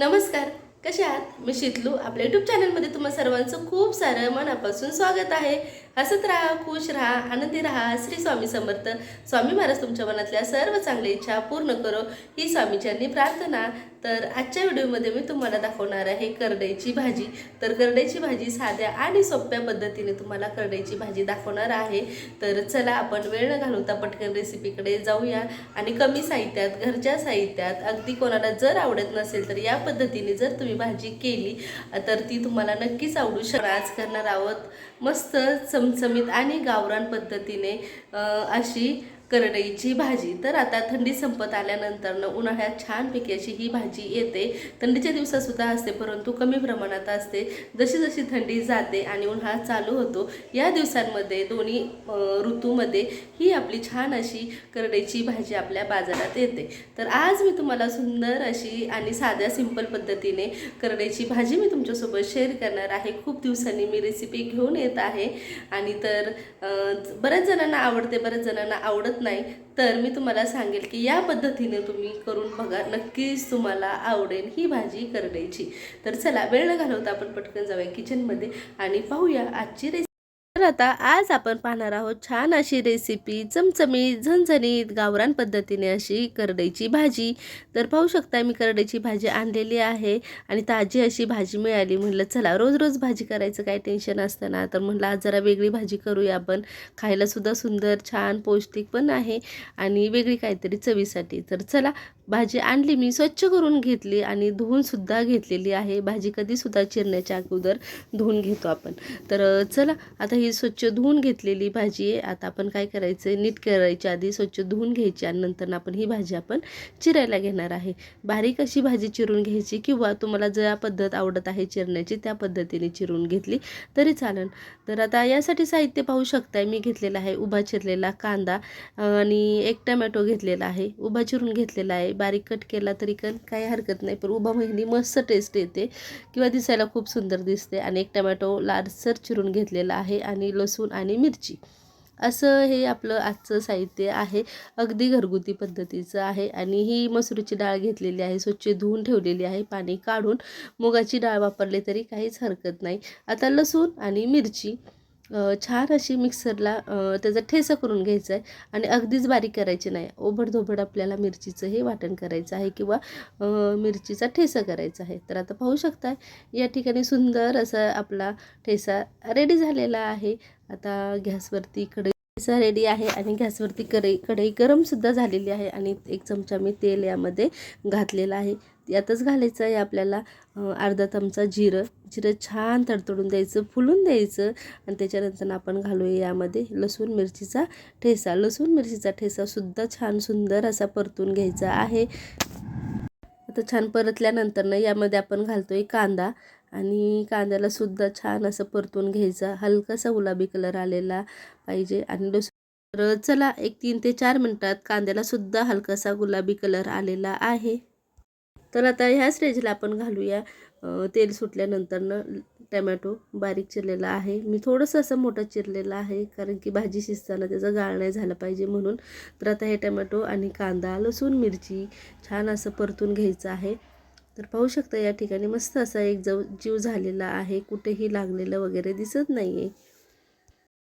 नमस्कार कसे आहात? मी शितलू. आपल्या यूट्यूब चॅनलमध्ये तुम्हा सर्वांचं खूप सारं मनापासून स्वागत आहे. हसत राहा खुश राहा आनंदी राहा. श्री स्वामी समर्थ. स्वामी महाराज तुमच्या मनातल्या सर्व चांगल्या इच्छा पूर्ण करो. ही स्वामीच्यांनी प्रार्थना. तर आजच्या व्हिडिओमध्ये मी तुम्हाला दाखवणार आहे करडईची भाजी. तर करडईची भाजी साध्या आणि सोप्या पद्धतीने तुम्हाला करडईची भाजी दाखवणार आहे. तर चला आपण वेळ न घालवता पटकन रेसिपीकडे जाऊया. आणि कमी साहित्यात घरच्या साहित्यात अगदी कोणाला जर आवडत नसेल तर या पद्धतीने जर तुम्ही भाजी केली तर ती तुम्हाला नक्कीच आवडू शकणार आज करणार आहोत मस्त चमचमीत आणि गावरान पद्धतीने अशी करडईची भाजी. तर आता थंडी संपत आल्यानंतर उन्हाळ्यात छानपैकी अशी ही भाजी येते. थंडीच्या दिवसातसुद्धा असते परंतु कमी प्रमाणात असते. जशी जशी थंडी जाते आणि उन्हाळा चालू होतो या दिवसांमध्ये दोन्ही ऋतूमध्ये ही आपली छान अशी करडईची भाजी आपल्या बाजारात येते. तर आज मी तुम्हाला सुंदर अशी आणि साध्या सिंपल पद्धतीने करडईची भाजी मी तुमच्यासोबत शेअर करणार आहे. खूप दिवसांनी मी रेसिपी घेऊन येत आहे. आणि तर बऱ्याच जणांना आवडते बऱ्याच जणांना आवडत नाही तर मी तुम्हाला सांगेल की या पद्धतीने तुम्ही करून बघा नक्कीच तुम्हाला आवडेल ही भाजी करडईची तर चला वेळ न घालवता आपण पटकन जाऊया किचनमध्ये आणि पाहूया आजची रेसिपी तर आता आज आपण पाहणार आहोत छान अशी रेसिपी चमचमीत झणझणीत गावरान पद्धतीने अशी करडईची भाजी. तर पाहू शकता मी करडईची भाजी आणलेली आहे आणि ताजी अशी भाजी मिळाली. म्हटलं चला रोज रोज भाजी करायचं काय टेन्शन असतं ना. तर म्हटलं आज जरा वेगळी भाजी करूया आपण. खायलासुद्धा सुंदर छान पौष्टिक पण आहे आणि वेगळी काहीतरी चवीसाठी. तर चला भाजी आणली मी स्वच्छ करून घेतली आणि धुवूनसुद्धा घेतलेली आहे. भाजी कधीसुद्धा चिरण्याच्या अगोदर धुवून घेतो आपण. तर चला आता ही स्वच्छ धुवून घेतलेली भाजी आहे. आता आपण काय करायचं? आहे नीट करायच्या आधी स्वच्छ धुवून घ्यायची आणि नंतर आपण ही भाजी आपण चिरायला घेणार आहे. बारीक अशी भाजी चिरून घ्यायची किंवा तुम्हाला ज्या पद्धत आवडत आहे चिरण्याची त्या पद्धतीने चिरून घेतली तरी चालेल. तर आता यासाठी साहित्य पाहू शकताय. मी घेतलेला आहे उभा चिरलेला कांदा आणि एक टमॅटो घेतलेला आहे. उभा चिरून घेतलेला आहे. बारीक कट केला तरी पण काही हरकत नाही. पण उभा महिनी मस्त टेस्ट येते. किंवा दिसायला खूप सुंदर दिसते. आणि एक टमॅटो लालसर चिरून घेतलेला आहे. आणि लसूण आणि मिरची. असं हे आपलं आजचं साहित्य आहे. अगदी घरगुती पद्धतीचं आहे. आणि ही मसुरीची डाळ घेतलेली आहे. स्वच्छ धुवून ठेवलेली आहे. पाणी काढून मुगाची डाळ वापरली तरी काहीच हरकत नाही. आता लसूण आणि मिरची. छान अशी मिक्सरला त्याचा ठेसा करून घ्यायचा आहे आणि अगदीच बारीक करायची नाही. ओबडधोबड आपल्याला मिरचीचं हे वाटण करायचं आहे किंवा मिरचीचा ठेसा करायचा आहे. तर आता पाहू शकता या ठिकाणी सुंदर असा आपला ठेसा रेडी झालेला आहे. आता गॅसवरती इकडे ठेसा रेडी आहे आणि गॅसवरती कढई कढई गरमसुद्धा झालेली आहे आणि एक चमचा मी तेल यामध्ये घातलेलं आहे. यातच घालायचं आहे आपल्याला अर्धा चमचा जिरं. जिरं छान तडतडून द्यायचं फुलून द्यायचं आणि त्याच्यानंतर आपण घालूया यामध्ये लसूण मिरचीचा ठेसा. लसूण मिरचीचा ठेसासुद्धा छान सुंदर असा परतून घ्यायचा आहे. आता छान परतल्यानंतर ना यामध्ये आपण घालतो आहे कांदा. आणि कांद्याला सुद्धा छान असं परतून घ्यायचा. हलकासा गुलाबी कलर आलेला पाहिजे. आणि लसूण तर चला एक तीन ते चार मिनटात कांद्याला सुद्धा हलकासा गुलाबी कलर आलेला आहे. तर आता ह्या स्टेजला आपण घालूया. तेल सुटल्यानंतरनं टमॅटो बारीक चिरलेला आहे. मी थोडंसं असं मोठं चिरलेलं आहे कारण की भाजी शिजताना त्याचं गाळ नाही झालं पाहिजे म्हणून. तर आता हे टमॅटो आणि कांदा लसूण मिरची छान असं परतून घ्यायचं आहे. तर पाहू शकता या ठिकाणी मस्त असा एक जव जीव झालेला आहे. कुठेही लागलेलं वगैरे दिसत नाही आहे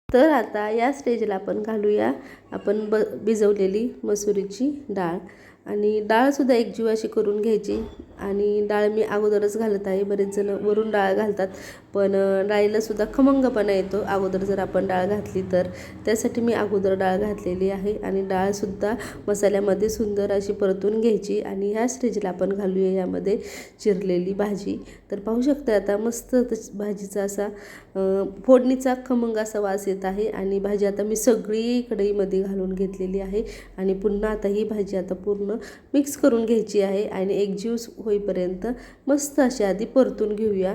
तर आता या स्टेजला आपण घालूया. आपण ब भिजवलेली मसुरीची डाळ. आणि डाळसुद्धा एक जीव अशी करून घ्यायची. आणि डाळ मी अगोदरच घालत आहे. बरेच जण वरून डाळ घालतात पण डाळीलासुद्धा खमंगपणा येतो. अगोदर जर आपण डाळ घातली तर. त्यासाठी मी अगोदर डाळ घातलेली आहे आणि डाळसुद्धा मसाल्यामध्ये सुंदर अशी परतून घ्यायची आणि ह्या स्टेजला आपण घालूया यामध्ये चिरलेली भाजी. तर पाहू शकता आता मस्त तस- भाजीचा असा फोडणीचा खमंग असा वास येत आहे आणि भाजी आता मी सगळी कढईमध्ये घालून घेतलेली आहे आणि पुन्हा आता ही भाजी आता पूर्ण मिक्स करून घ्यायची आहे आणि एक जीव होईपर्यंत मस्त अशी आधी परतून घेऊया.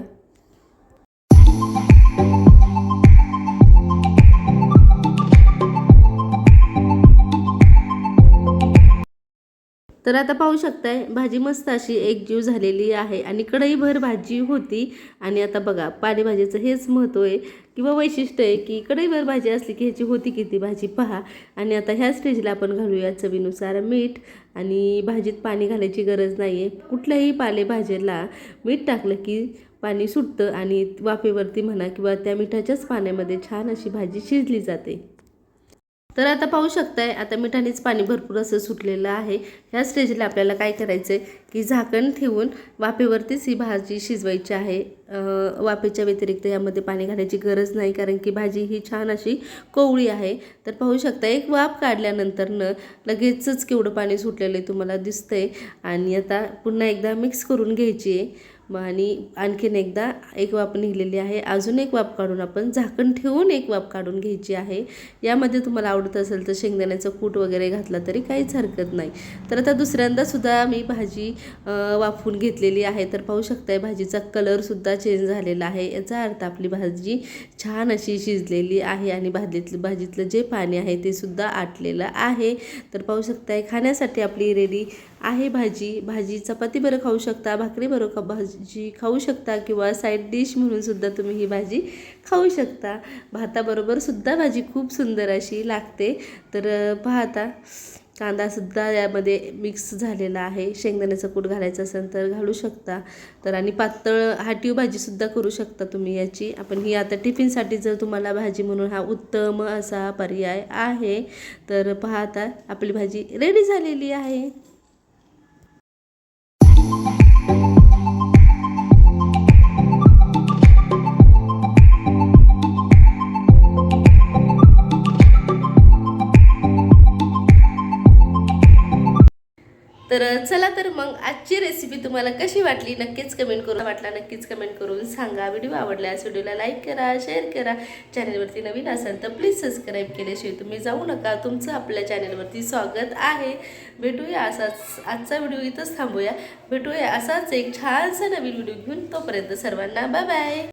तर आता पाहू शकताय भाजी मस्त अशी एकजीव झालेली आहे आणि कढईभर भाजी होती. आणि आता बघा पालेभाजीचं हेच महत्त्व आहे किंवा वैशिष्ट्य आहे की कढईभर भाजी असली की ह्याची होती किती भाजी पहा. आणि आता ह्या स्टेजला आपण घालूया चवीनुसार मीठ. आणि भाजीत पाणी घालायची गरज नाही आहे कुठल्याही पालेभाजीला मीठ टाकलं की पाणी सुटतं आणि वाफेवरती म्हणा किंवा त्या मिठाच्याच पाण्यामध्ये छान अशी भाजी शिजली जाते. तर आता पाहू शकताय आता मिठानेच पाणी भरपूर असं सुटलेलं आहे. ह्या स्टेजला आपल्याला काय करायचं आहे की झाकण ठेवून वाफेवरतीच ही भाजी शिजवायची आहे. वाफेच्या व्यतिरिक्त यामध्ये पाणी घालायची गरज नाही कारण की भाजी ही छान अशी कोवळी आहे. तर पाहू शकता एक वाफ काढल्यानंतरनं लगेचच केवढं पाणी सुटलेलं आहे तुम्हाला दिसतंय. आणि आता पुन्हा एकदा मिक्स करून घ्यायची आहे. मग आणि आणखीन एकदा एक वाफ निघलेली आहे. अजून एक वाफ काढून आपण झाकण ठेवून एक वाफ काढून घ्यायची आहे. यामध्ये तुम्हाला आवडत असेल तर शेंगदाण्याचं कूट वगैरे घातला तरी काहीच हरकत नाही. तर आता दुसऱ्यांदासुद्धा मी भाजी अं, वाफवून घेतलेली आहे. तर पाहू शकताय भाजीचा कलरसुद्धा चेंज झालेला आहे. याचा अर्थ आपली भाजी छान अशी शिजलेली आहे आणि भाजीतलं भाजीतलं जे पाणी आहे ते सुद्धा आटलेलं आहे. तर पाहू शकताय खाण्यासाठी आपली रेडी आहे भाजी. भाजी चपाती बरं खाऊ शकता भाकरी बरं भाजी भाजी खाऊ शकता किंवा साईड डिश म्हणून सुद्धा तुम्ही ही भाजी खाऊ शकता. भाताबरोबर सुद्धा भाजी खूप सुंदर अशी लागते. तर पाहता कांदासुद्धा यामध्ये मिक्स झालेला आहे. शेंगदाण्याचं कूट घालायचं असेल तर घालू शकता. तर आणि पातळ हाटीव भाजीसुद्धा करू शकता तुम्ही याची. आपण ही आता टिफिनसाठी जर तुम्हाला भाजी म्हणून हा उत्तम असा पर्याय आहे तर पाहता आपली भाजी रेडी झालेली आहे. तर चला तर मग आजची रेसिपी तुम्हाला कशी वाटली नक्कीच कमेंट करून वाटला नक्कीच कमेंट करून सांगा. व्हिडिओ आवडल्यास व्हिडिओला लाईक करा शेअर करा. चॅनलवरती नवीन असाल तर प्लीज सबस्क्राईब केल्याशिवाय तुम्ही जाऊ नका. तुमचं आपल्या चॅनलवरती स्वागत आहे. भेटूया असाच आजचा व्हिडिओ इथंच थांबूया. भेटूया असाच एक छानसा नवीन व्हिडिओ घेऊन तोपर्यंत सर्वांना बाय बाय